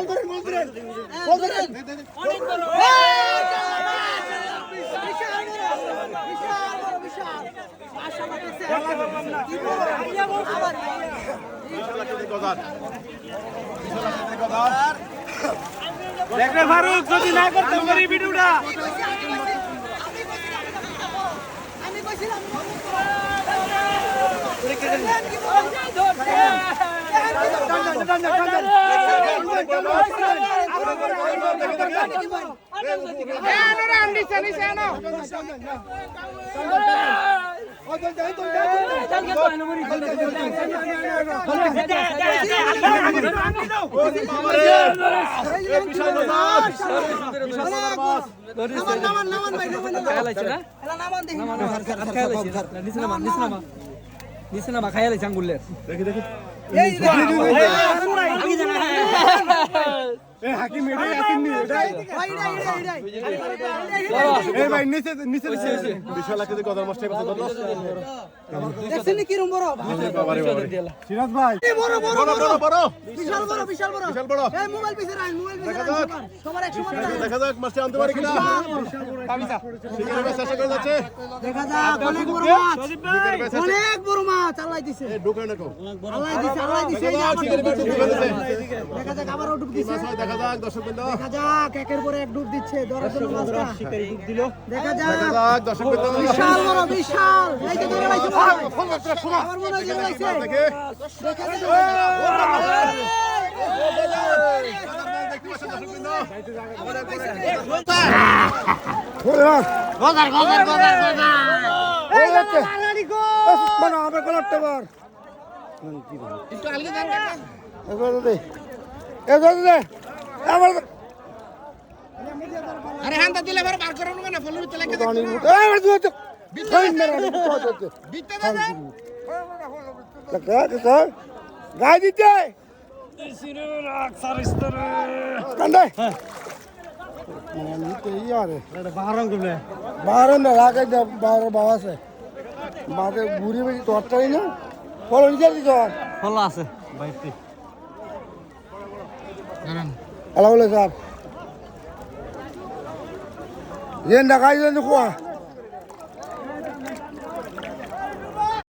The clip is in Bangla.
বিশাল বড় উড়ালি উড়ালি দেখতে হবে বিশাল বড় রে ভাই উড়ালি দেখতে হবে কি বড় উড়ালি দেখতে হবে দেখবে ফারুক যদি না করতে পারি ভিডিওটা আমি কইছিলাম নিচে নামা খাইয়া লাইছে আঙ্গুলের এই এই হাকিম এটাই হাকিম নি এটাই এই ভাই নিচে নিচে বিশাল কেজি কত মাস্টার পাশে ধরলো দেখছেন কি রুম বড় বাবারে বাবারে সিরাজ ভাই বড় বড় বড় বড় বড় বিশাল বড় বিশাল বড় বিশাল বড়। এই মোবাইল পিছে রাখ মোবাইল পিছে রাখ সবার এক সমান দেখা যাক মাস্টার আনতে পারে কিনা শিকারের বেশ চেষ্টা করে যাচ্ছে দেখা যাক অনেক বড় মাছ অনেক বড় মাছ আল্লাহ দিছে এই ঢুকে আল্লাহ দিছে আল্লাহ দিছে দেখা যাক আবারও ডুব হয় দেখা যাক দর্শক বৃন্দ দেখা যাক একের পরে এক ডুব দিচ্ছে ধরার জন্য মাছটা দেখা যাক দেখা যাক দর্শক বৃন্দ বিশাল বড় বিশাল এই যে ধরে লাইছে আমার মনে হয় ধরে লাইছে দেখে দেখা যাক মানে হবে কলারটা বার এবার দে এবার দে এবার আরে হান্তা দিলে এবার বার করে নেবে না ফলের ভিতরে লেগে তো গাই দিতে লাগাই দে বাহার বাবা আছে মাঝে ঘুরি বেশি তোরটাই না? ফল নিচে আছে আলা বলে স্যার রেন ঢাকাই দেন খোয়া